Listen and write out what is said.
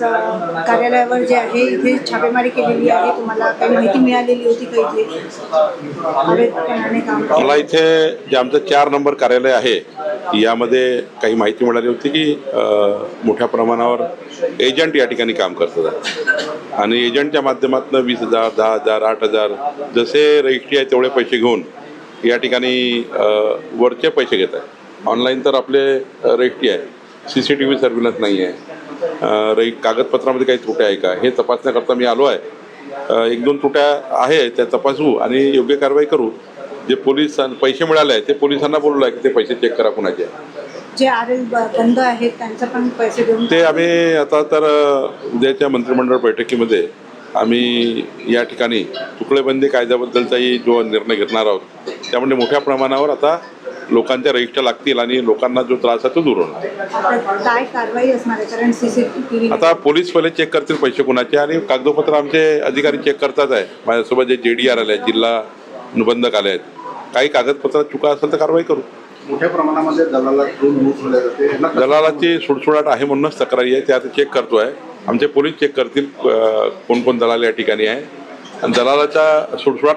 कार्यालयावर जे आहे इथे छापेमारी केलेली आहे. तुम्हाला काही माहिती मिळालेली होती का इथे? मला इथे जे आमचं चार नंबर कार्यालय आहे यामध्ये काही माहिती मिळाली होती की मोठ्या प्रमाणावर एजंट या ठिकाणी काम करतात. आणि एजंटच्या माध्यमातून वीस हजार दहा हजार आठ हजार जसे रजिस्ट्री आहे तेवढे पैसे घेऊन या ठिकाणी वरचे पैसे घेत आहे ऑनलाईन तर आपले रजिस्ट्री आहे. C C T V surveillance नाही आहे. रही कागदपत्रामध्ये काही त्रुट्या आहे का? हे तपासण्याकरता मी आलो आहे. एक दोन त्रुट्या आहे त्या तपासू आणि योग्य कारवाई करू. जे पोलीस पैसे मिळाले आहे ते पोलिसांना बोललो आहे की ते पैसे चेक करा कुणाचे. जे आर एल बंद आहेत त्यांचं पण पैसे देऊन ते आम्ही आता तर उद्याच्या मंत्रिमंडळ बैठकीमध्ये आम्ही या ठिकाणी तुकडेबंदी कायद्याबद्दलचाही जो निर्णय घेणार आहोत त्यामध्ये मोठ्या प्रमाणावर आता लोकांच्या रजिस्टर लागतील आणि लोकांना जो त्रास आहे तो दूर होणार. आता काय कारवाई असणार आहे? कारण सीसीटीव्ही आता पोलीस पहिले चेक करतील पैसे कुणाचे आणि कागदपत्र आमचे अधिकारी चेक करतात आहे. माझ्यासोबत जे जे डी आर आले आहेत जिल्हा निबंधक आले आहेत काही कागदपत्रात चुका असेल तर कारवाई करू. मोठ्या प्रमाणामध्ये कसं- दलालाची सुटसुडाट आहे म्हणूनच तक्रारी आहे ते आता चेक करतोय. आमचे पोलीस चेक करतील कोण कोण दलाल या ठिकाणी आहे. आणि दलालाच्या सुटसुडाट